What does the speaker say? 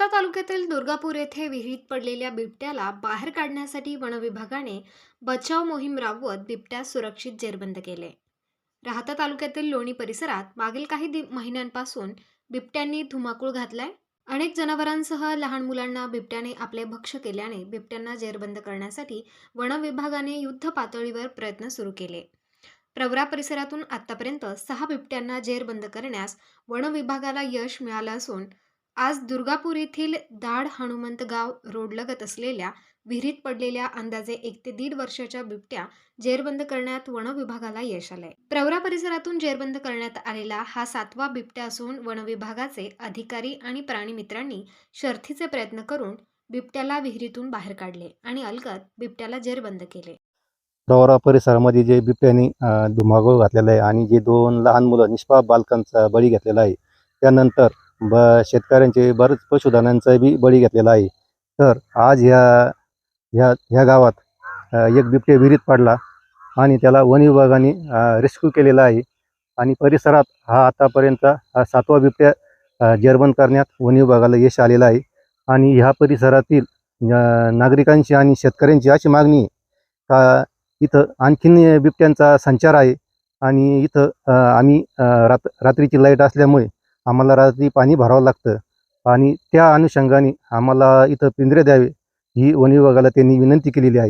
राहता तालुक्यातील दुर्गापूर येथे विहिरीत पडलेल्या बिबट्याला बाहेर काढण्यासाठी वनविभागाने बचाव मोहीम राबवत बिबट्यास सुरक्षित जेरबंद केले. राहता तालुक्यातील लोणी परिसरात मागील काही दि- महिन्यांपासून बिबट्यांनी धुमाकूळ घातलाय. अनेक जनावरांसह लहान मुलांना बिबट्याने आपले भक्ष केल्याने बिबट्यांना जेरबंद करण्यासाठी वनविभागाने युद्ध पातळीवर प्रयत्न सुरू केले. प्रवरा परिसरातून आतापर्यंत सहा बिबट्यांना जेरबंद करण्यास वनविभागाला यश मिळालं असून आज दुर्गापूर येथील दाढ हनुमंतगाव रोडलगत असलेल्या विहिरीत पडलेल्या अंदाजे एक ते दीड वर्षाच्या बिबट्या जेरबंद करण्यात वन विभागाला यश आलंय. प्रवरा परिसरातून जेरबंद करण्यात आलेला हा सातवा बिबट्या असून वन विभागाचे अधिकारी आणि प्राणी मित्रांनी शर्थीचे प्रयत्न करून बिबट्याला विहिरीतून बाहेर काढले आणि अलगत बिबट्याला जेरबंद केले. प्रवरा परिसरामध्ये जे बिबट्याने अ, घातलेला आहे आणि जे दोन लहान मुलं निष्पाप बालकांचा बळी घेतलेला आहे त्यानंतर ब शेतकऱ्यांचे बरेच पशुधनांचा बी बळी घेतलेला आहे. तर आज ह्या ह्या ह्या गावात एक बिबट्या विहिरीत पडला आणि त्याला वन विभागाने रेस्क्यू केलेला आहे. आणि परिसरात हा आतापर्यंत हा सातवा बिबट्या जर्मन करण्यात वन विभागाला यश आलेलं आहे. आणि ह्या परिसरातील नागरिकांची आणि शेतकऱ्यांची अशी मागणी आहे का इथं आणखीन बिबट्यांचा संचार आहे. आणि इथं आम्ही रात रात्रीची लाइट असल्यामुळे आम्हाला रात्री पाणी भरावं लागतं. आणि त्या अनुषंगाने आम्हाला इथं पिंजरे द्यावे. ही वन विभागाला त्यांनी विनंती केलेली आहे.